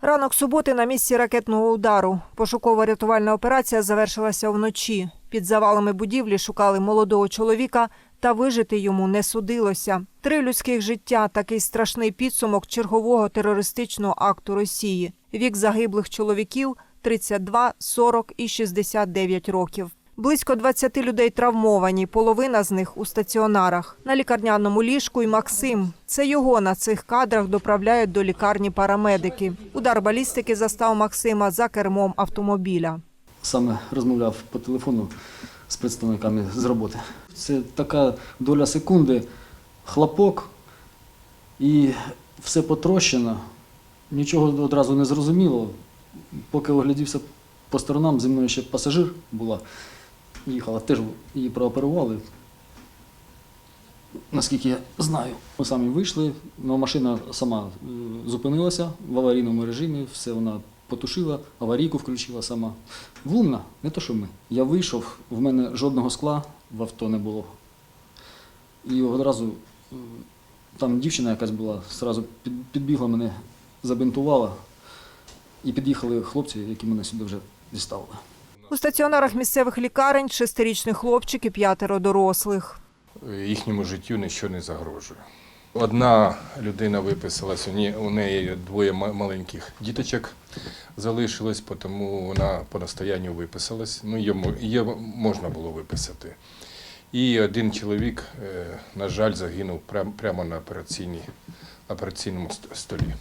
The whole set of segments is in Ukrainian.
Ранок суботи на місці ракетного удару. Пошуково-рятувальна операція завершилася вночі. Під завалами будівлі шукали молодого чоловіка, та вижити йому не судилося. Три людських життя такий страшний підсумок чергового терористичного акту Росії. Вік загиблих чоловіків 32, 40 і 69 років. Близько 20 людей травмовані, половина з них у стаціонарах. На лікарняному ліжку й Максим. Це його на цих кадрах доправляють до лікарні парамедики. Удар балістики застав Максима за кермом автомобіля. Саме розмовляв по телефону з представниками з роботи. Це така доля секунди, хлопок і все потрощено. Нічого одразу не зрозуміло. Поки оглядівся по сторонам, зі мною ще пасажир була, їхала, теж її прооперували. Наскільки я знаю, ми самі вийшли, але машина сама е, зупинилася в аварійному режимі, все вона потушила, аварійку включила сама. Вумна, не то що ми. Я вийшов, в мене жодного скла в авто не було. І одразу е, там дівчина якась була, одразу підбігла мене, забинтувала. І під'їхали хлопці, які мене сюди вже діставили. У стаціонарах місцевих лікарень шестирічний хлопчик і п'ятеро дорослих. їхньому життю нічого не загрожує. Одна людина виписалась, у неї- двоє маленьких діточок залишилось, тому вона по настоянню виписалась. Ну, її, можна було виписати. І один чоловік, е, на жаль, загинув прямо на операційному столі.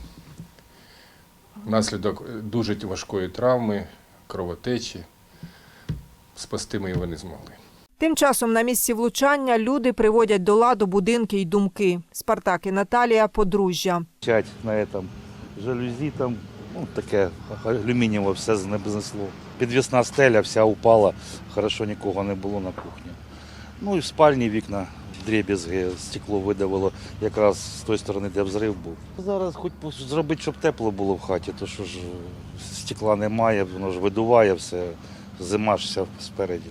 Внаслідок е, дуже важкої травми, кровотечі. Спасти ми його не змогли. Тим часом на місці влучання люди приводять до ладу будинки й думки. Спартак і Наталія подружжя. Чать на этом жалюзі там, ну таке алюмінієве все знесло. Підвісна стеля вся упала, хорошо нікого не було на кухні. Ну і в спальні вікна дребізги, стекло видавило якраз з тої сторони, де взрив був. Зараз хоч зробити, щоб тепло було в хаті, то що ж стекла немає, воно ж видуває все, зима ж вся спереді.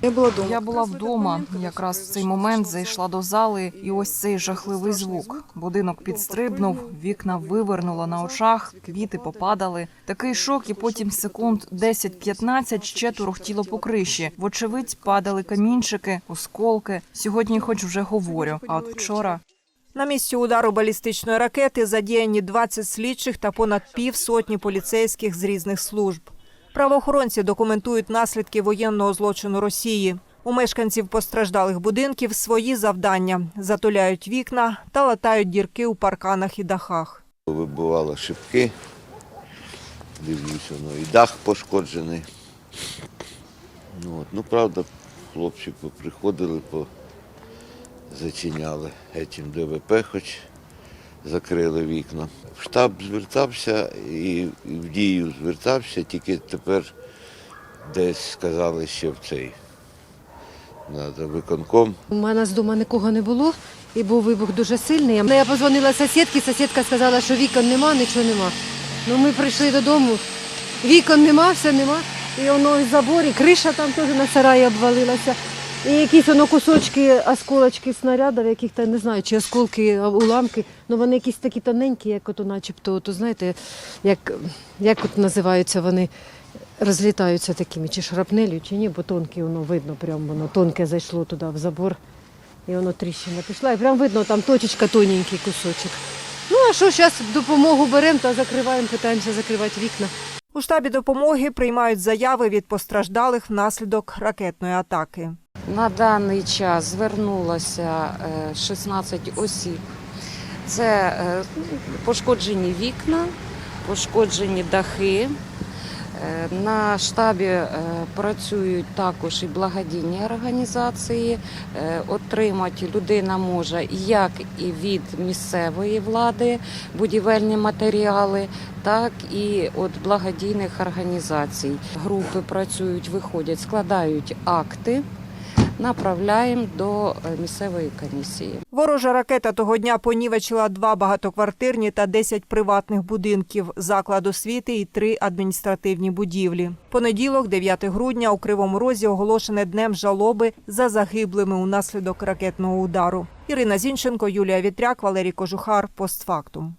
Я була вдома. Якраз в цей момент зайшла до зали, і ось цей жахливий звук. Будинок підстрибнув, вікна вивернуло на очах, квіти попадали. Такий шок, і потім секунд 10-15 ще турохтіло по криші. Вочевидь, падали камінчики, осколки. Сьогодні, хоч вже говорю. А от вчора На місці удару балістичної ракети задіяні 20 слідчих та понад півсотні поліцейських з різних служб. Правоохоронці документують наслідки воєнного злочину Росії. У мешканців постраждалих будинків свої завдання затуляють вікна та латають дірки у парканах і дахах. Вибивало шибки. Дивлюся, ну і дах пошкоджений. Ну, от, ну правда, хлопці приходили, зачиняли етім ДВП, хоч закрили вікна. В штаб звертався і в дію звертався, тільки тепер десь сказали ще в цей. Надо виконком. У мене з дому нікого не було, і був вибух дуже сильний. Я позвонила сусідці, сусідка сказала, що вікон нема, нічого нема. Ну ми прийшли додому, вікон нема, все нема. І воно із заборі, криша там теж на сараї обвалилася. І якісь воно кусочки, осколочки снарядів, яких то не знаю, чи осколки, уламки. Ну вони якісь такі тоненькі, як ото начебто, то знаєте, як, як от називаються вони, розлітаються такими, чи шрапнелю, чи ні, бо тонкі воно видно, прям воно тонке зайшло туди в забор. І воно тріщина пішла. І прям видно, там точечка тоненький кусочок. Ну а що, зараз допомогу беремо та закриваємо, питаємося закривати вікна. У штабі допомоги приймають заяви від постраждалих внаслідок ракетної атаки. На даний час звернулося е, 16 осіб. Це е, пошкоджені вікна, пошкоджені дахи. Е, На штабі е, працюють також і благодійні організації. Е, Отримати людина може як і від місцевої влади будівельні матеріали, так і від благодійних організацій. Групи працюють, виходять, складають акти. Направляємо до е, місцевої комісії. Ворожа ракета того дня понівечила два багатоквартирні та 10 приватних будинків, заклад освіти і три адміністративні будівлі. Понеділок, 9 грудня, у Кривому Розі оголошене днем жалоби за загиблими унаслідок ракетного удару. Ірина Зінченко, Юлія Вітряк, Валерій Кожухар. Постфактум.